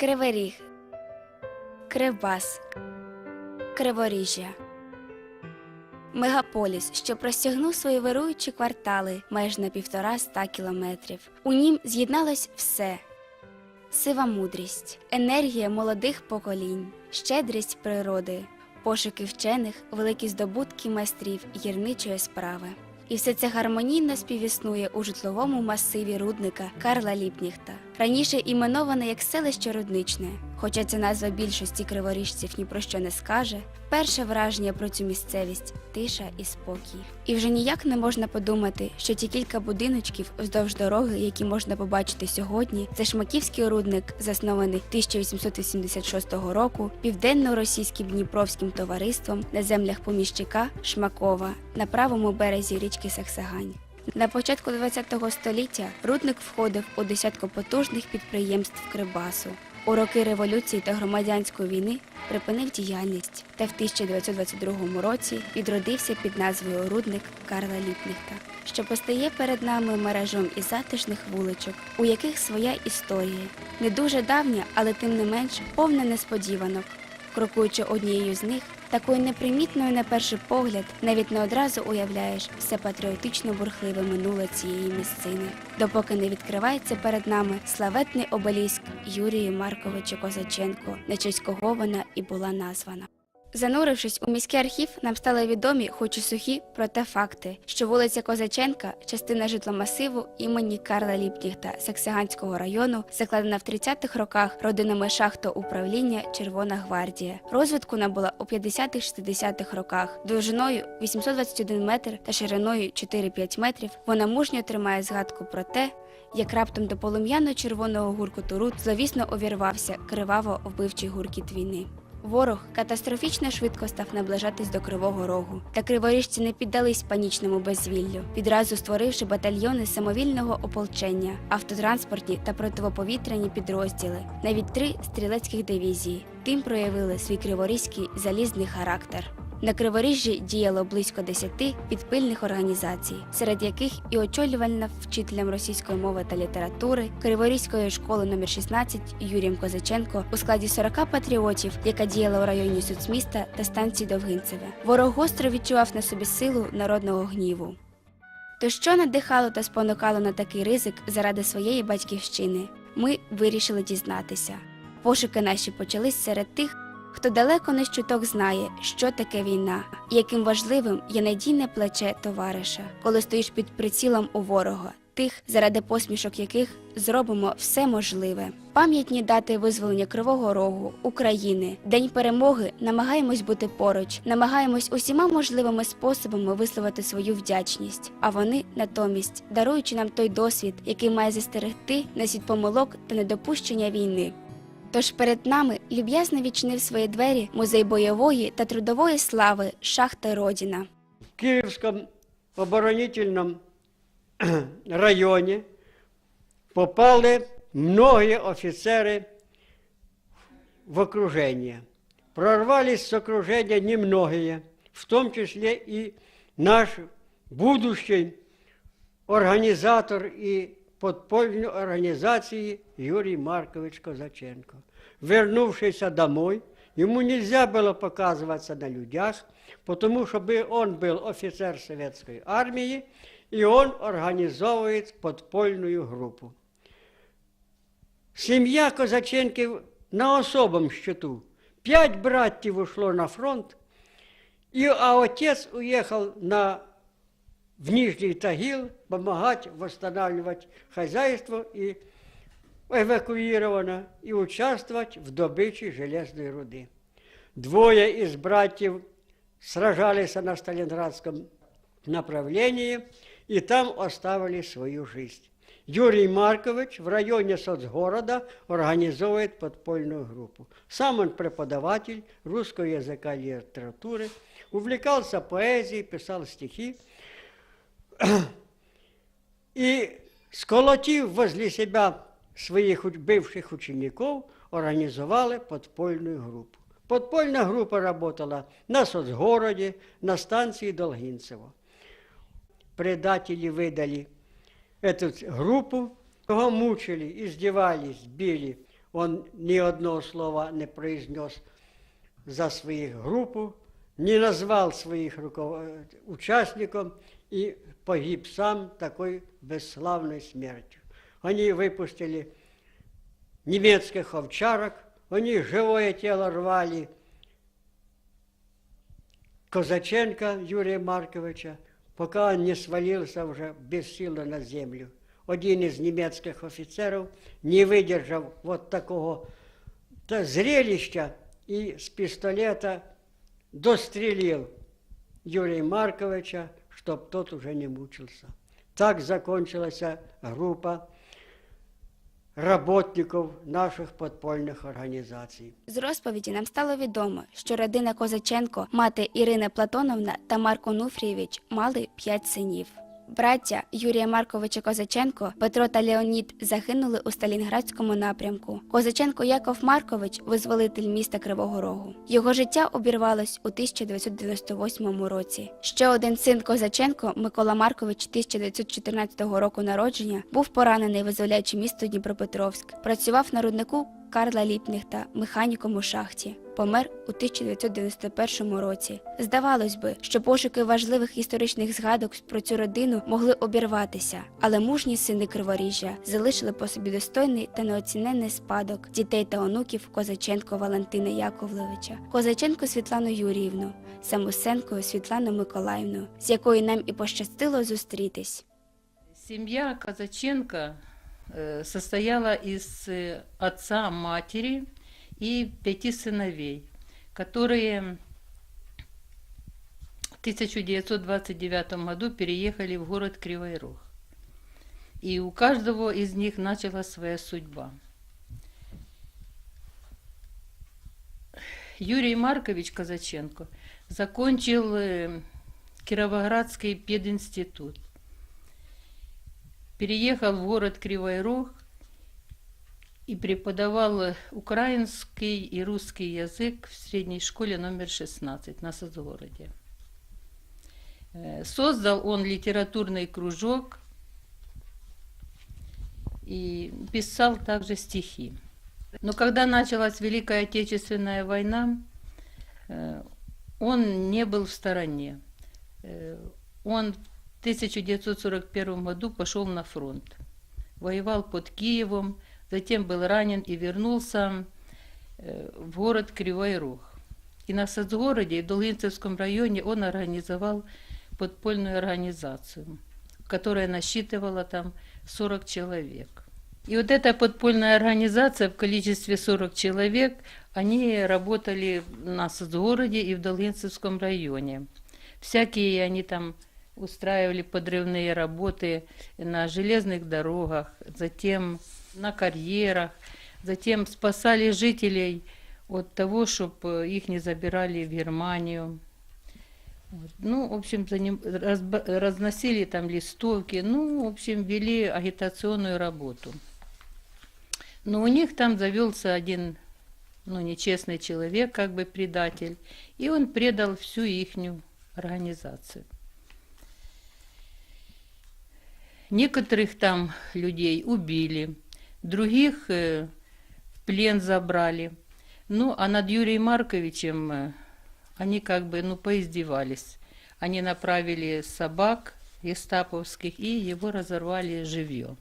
Кривий Ріг, Кривбас, Криворіжжя. Мегаполіс, що простягнув свої вируючі квартали майже на півтора ста кілометрів. У нім з'єдналось все: сива мудрість, енергія молодих поколінь, щедрість природи, пошуки вчених, великі здобутки майстрів гірничої справи. І все це гармонійно співіснує у житловому масиві рудника Карла Ліпніхта, раніше іменоване як селище Рудничне. Хоча ця назва більшості криворіжців ні про що не скаже, перше враження про цю місцевість тиша і спокій. І вже ніяк не можна подумати, що ті кілька будиночків вздовж дороги, які можна побачити сьогодні, це Шмаківський рудник, заснований 1886 року південно-російським Дніпровським товариством на землях поміщика Шмакова на правому березі річки Саксагань. На початку ХХ століття рудник входив у десятку потужних підприємств Кривбасу. У роки революції та громадянської війни припинив діяльність та в 1922 році відродився під назвою Рудник Карла Ліпніхта, що постає перед нами мережом із затишних вуличок, у яких своя історія, не дуже давня, але тим не менш повна несподіванок. Крокуючи однією з них, такою непримітною на перший погляд, навіть не одразу уявляєш все патріотично бурхливе минуле цієї місцини, допоки не відкривається перед нами славетний обеліск Юрії Марковича Козаченко, на честь кого вона і була названа. Занурившись у міський архів, нам стали відомі, хоч і сухі, проте факти, що вулиця Козаченка, частина житломасиву імені Карла Ліпніхта Саксиганського району, закладена в 30-х роках родинами шахтоуправління Червона гвардія. Розвитку набула у 50-60-х роках. Довжиною 821 метр та шириною 4-5 метрів вона мужньо тримає згадку про те, як раптом до полум'яно-червоного гуркоту руд зловісно увірвався криваво вбивчий гуркіт війни. Ворог катастрофічно швидко став наближатись до Кривого Рогу. Та криворіжці не піддались панічному безвіллю, відразу створивши батальйони самовільного ополчення, автотранспортні та противоповітряні підрозділи, навіть три стрілецьких дивізії. Тим проявили свій криворізький залізний характер. На Криворіжжі діяло близько десяти підпильних організацій, серед яких і очолювальна вчителем російської мови та літератури Криворізької школи номер 16 Юрієм Козаченко у складі 40 патріотів, яка діяла у районі соцміста та станції Довгинцеве. Ворог гостро відчував на собі силу народного гніву. То що надихало та спонукало на такий ризик заради своєї батьківщини? Ми вирішили дізнатися. Пошуки наші почались серед тих, хто далеко не щуток знає, що таке війна, яким важливим є надійне плече товариша, коли стоїш під прицілом у ворога, тих, заради посмішок яких зробимо все можливе. Пам'ятні дати визволення Кривого Рогу, України, День перемоги намагаємось бути поруч, намагаємось усіма можливими способами висловити свою вдячність. А вони натомість даруючи нам той досвід, який має застерегти нас від помилок та недопущення війни. Тож перед нами люб'язно відчинив свої двері музей бойової та трудової слави Шахта Родіна. В Киевском оборонительном районе попали многие офицеры в окружение. Прорвались с окружения немногие, в том числе и наш будущий организатор и подпольной организации Юрий Маркович Козаченко. Вернувшийся домой, ему нельзя было показываться на людях, потому что бы он был офицер советской армии, и он организовывает подпольную группу. Сім'я Козаченків на особому счету. П'ять братів ушло на фронт, и, а отец уехал на, в Нижний Тагил помогать восстанавливать хозяйство и эвакуировано и участвовать в добыче железной руды. Двое из братьев сражались на Сталинградском направлении и там оставили свою жизнь. Юрий Маркович в районе соцгорода организовывает подпольную группу. Сам он преподаватель русского языка и литературы, увлекался поэзией, писал стихи. И, сколотив возле себя своих уч- бывших учеников, организовали подпольную группу. Подпольная группа работала на соцгороде, на станции Долгинцево. Предатели выдали эту группу, его мучили, издевались, били. Он ни одного слова не произнес за свою группу, не назвал своих руков... э, участников и погиб сам такой бесславной смертью. Они выпустили немецких овчарок, они живое тело рвали Козаченка Юрия Марковича, пока он не свалился уже бессило на землю. Один із німецьких офіцерів не видержав вот такого та зрелища і з пістолета дострелил Юрия Марковича, чтоб тот уже не мучился. Так закончилась группа роботників наших подпольних організацій З розповіді нам стало відомо, що родина Козаченко, мати Ірина Платоновна та Марко Нуфрійович мали п'ять синів. Браття Юрія Марковича Козаченко, Петро та Леонід загинули у Сталінградському напрямку. Козаченко Яков Маркович визволитель міста Кривого Рогу. Його життя обірвалось у 1998 році. Ще один син Козаченко, Микола Маркович 1914 року народження, був поранений, визволяючи місто Дніпропетровськ. Працював на руднику Карла Ліпнихта, механіком у шахті. Помер у 1991 році. Здавалось би, що пошуки важливих історичних згадок про цю родину могли обірватися, але мужні сини Криворіжжя залишили по собі достойний та неоціненний спадок дітей та онуків Козаченко Валентина Яковлевича, Козаченко Світлану Юріївну, Самусенко Світлану Миколаївну, з якою нам і пощастило зустрітись. Семья Казаченко э, состояла из э, отца, матери и пяти сыновей, которые в 1929 году переехали в город Кривой Рог. И у каждого из них началась своя судьба. Юрий Маркович Казаченко закончил э, Кировоградский пединститут переехал в город Кривой Рог и преподавал украинский и русский язык в средней школе номер 16 на Соцгороде. Э, Создал он литературный кружок и писал также стихи. Но когда началась Великая Отечественная война, э, он не был в стороне. Э, Он в 1941 году пошел на фронт. Воевал под Киевом, затем был ранен и вернулся э, в город Кривой Рог. И на Соцгороде в Долгинцевском районе он организовал подпольную организацию, которая насчитывала там 40 человек. И вот эта подпольная организация в количестве 40 человек, они работали на Соцгороде и в Долгинцевском районе. Всякие они там устраивали подрывные работы на железных дорогах, затем на карьерах, затем спасали жителей от того, чтобы их не забирали в Германию. Ну, в общем, разносили там листовки, ну, в общем, вели агитационную работу. Но у них там завелся один, ну, нечестный человек, как бы предатель, и он предал всю ихнюю организацию. Некоторых там людей убили, других э, в плен забрали. Ну, а над Юрием Марковичем э, они как бы, ну, поиздевались. Они направили собак гестаповских и его разорвали живьем.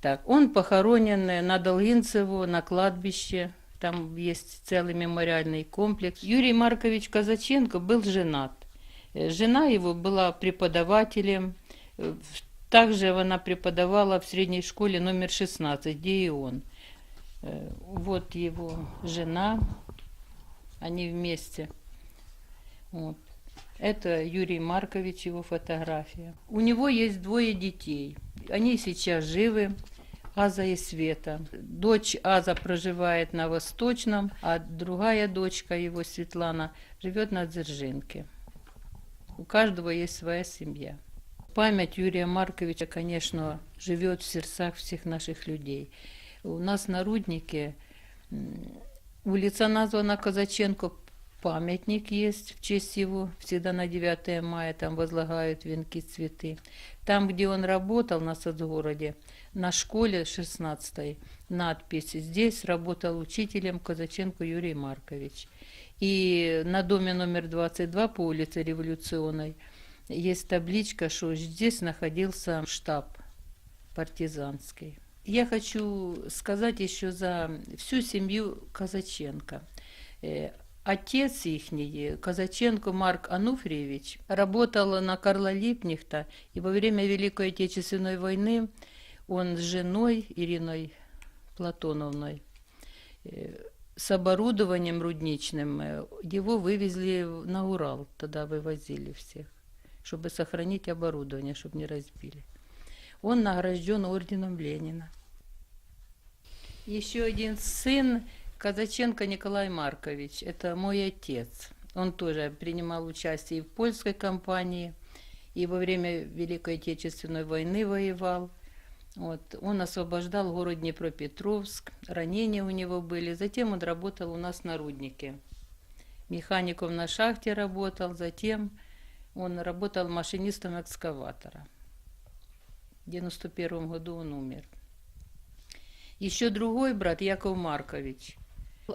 Так, он похоронен э, на Долгинцево, на кладбище. Там есть целый мемориальный комплекс. Юрий Маркович Казаченко был женат. Жена его была преподавателем. Также она преподавала в средней школе номер 16, где и он. Э, Вот его жена. Они вместе. Вот. Это Юрий Маркович, его фотография. У него есть двое детей. Они сейчас живы. Аза и Света. Дочь Аза проживает на Восточном, а другая дочка его, Светлана, живет на Дзержинке. У каждого есть своя семья. Память Юрия Марковича, конечно, живет в сердцах всех наших людей. У нас на Руднике улица названа Казаченко памятник есть в честь его. Всегда на 9 мая там возлагают венки цветы. Там, где он работал на соцгороде, на школе 16 надпись «Здесь работал учителем Казаченко Юрий Маркович». И на доме номер 22 по улице Революционной есть табличка, что здесь находился штаб партизанский. Я хочу сказать еще за всю семью Казаченко. Э, Отец их, Казаченко Марк Ануфриевич, работал на Карла Липнихта, и во время Великой Отечественной войны он с женой Ириной Платоновной э, с оборудованием рудничным э, его вывезли на Урал, тогда вывозили всех, чтобы сохранить оборудование, чтобы не разбили. Он награжден орденом Ленина. Еще один сын Казаченко Николай Маркович. Это мой отец. Он тоже принимал участие и в польской кампании, и во время Великой Отечественной войны воевал. Вот. Он освобождал город Днепропетровск, ранения у него были. Затем он работал у нас на руднике. Механиком на шахте работал, затем он работал машинистом экскаватора. В 91 году он умер. Еще другой брат, Яков Маркович,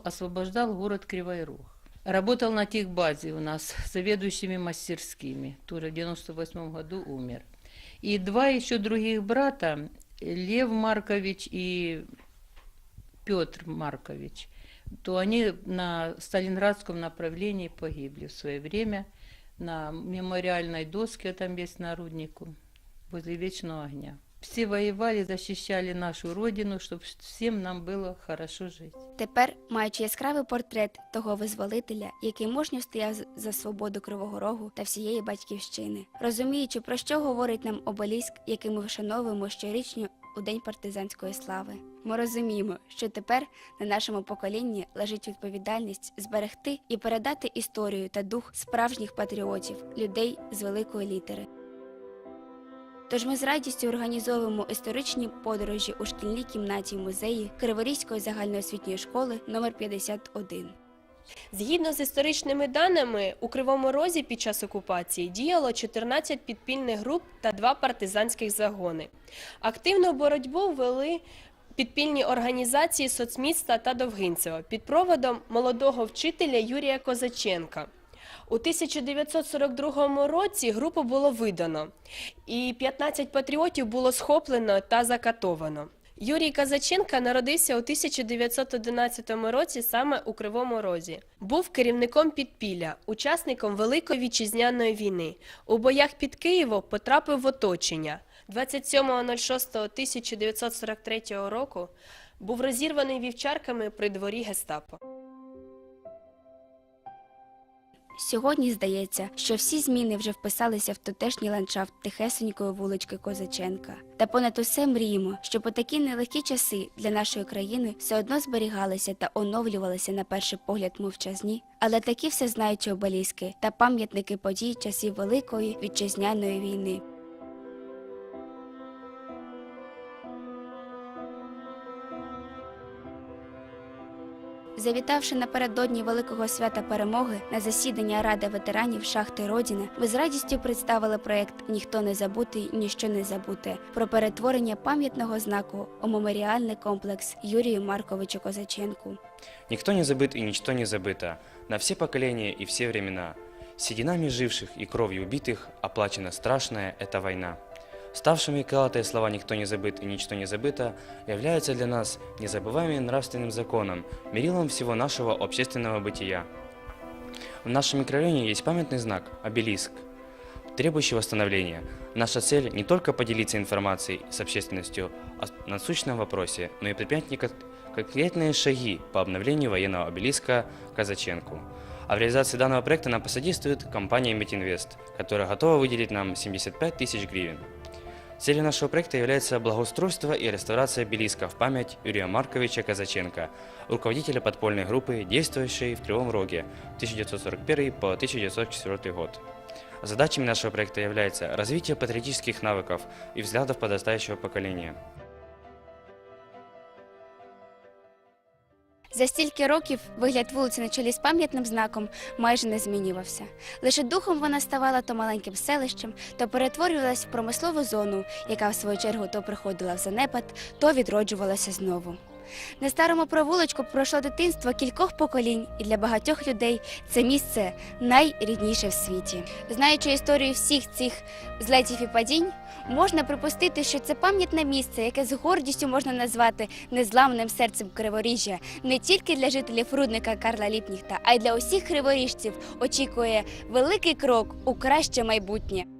освобождал город Кривой Рог. Работал на техбазе у нас заведующими мастерскими. Тоже в 98 году умер. И два еще других брата, Лев Маркович и Петр Маркович, то они на Сталинградском направлении погибли в свое время на мемориальной доске, там есть на руднику, возле Вечного огня. Все воевали, защищали нашу родину, чтобы всем нам было хорошо жить. Тепер, маючи яскравий портрет того визволителя, який мужньо стояв за свободу Кривого Рогу та всієї батьківщини, розуміючи, про що говорить нам обеліск, який ми вшановуємо щорічно у День партизанської слави. Ми розуміємо, що тепер на нашому поколінні лежить відповідальність зберегти і передати історію та дух справжніх патріотів, людей з великої літери. Тож ми з радістю організовуємо історичні подорожі у шкільній кімнаті музеї Криворізької загальноосвітньої школи номер 51. Згідно з історичними даними, у Кривому Розі під час окупації діяло 14 підпільних груп та два партизанських загони. Активну боротьбу вели підпільні організації соцміста та Довгинцева під проводом молодого вчителя Юрія Козаченка. У 1942 році групу було видано, і 15 патріотів було схоплено та закатовано. Юрій Казаченка народився у 1911 році саме у Кривому Розі. Був керівником підпілля, учасником Великої вітчизняної війни. У боях під Києвом потрапив в оточення. 27.06.1943 року був розірваний вівчарками при дворі гестапо. Сьогодні здається, що всі зміни вже вписалися в тутешній ландшафт тихесенької вулички Козаченка. Та понад усе мріємо, щоб у такі нелегкі часи для нашої країни все одно зберігалися та оновлювалися на перший погляд мовчазні, але такі всезнаючі обеліски та пам'ятники подій часів Великої вітчизняної війни. Завітавши напередодні великого свята перемоги на засідання Ради ветеранів шахти Родіна, ми з радістю представили проєкт Ніхто не забутий, ніщо не забуте про перетворення пам'ятного знаку у меморіальний комплекс Юрію Марковичу Козаченку. Никто не забыт и ничто не забыто. На все поколения и все времена. Сединами живших и кровью убитых оплачена страшная эта война. Ставшими крылатые слова «никто не забыт» и «ничто не забыто» являются для нас незабываемым нравственным законом, мерилом всего нашего общественного бытия. В нашем микрорайоне есть памятный знак – обелиск, требующий восстановления. Наша цель не только поделиться информацией с общественностью о насущном вопросе, но и предпринять конкретные шаги по обновлению военного обелиска Казаченку. А в реализации данного проекта нам посодействует компания Метинвест, которая готова выделить нам 75 тысяч гривен. Целью нашего проекта является благоустройство и реставрация обелиска в память Юрия Марковича Казаченко, руководителя подпольной группы, действующей в Кривом Роге 1941 по 1904 год. Задачами нашего проекта является развитие патриотических навыков и взглядов подрастающего поколения. За стільки років вигляд вулиці на чолі з пам'ятним знаком майже не змінювався. Лише духом вона ставала то маленьким селищем, то перетворювалась в промислову зону, яка в свою чергу то приходила в занепад, то відроджувалася знову. На старому провулочку пройшло дитинство кількох поколінь, і для багатьох людей це місце найрідніше в світі. Знаючи історію всіх цих злетів і падінь, можна припустити, що це пам'ятне місце, яке з гордістю можна назвати незламним серцем Криворіжжя, не тільки для жителів рудника Карла Ліпніхта, а й для усіх криворіжців очікує великий крок у краще майбутнє.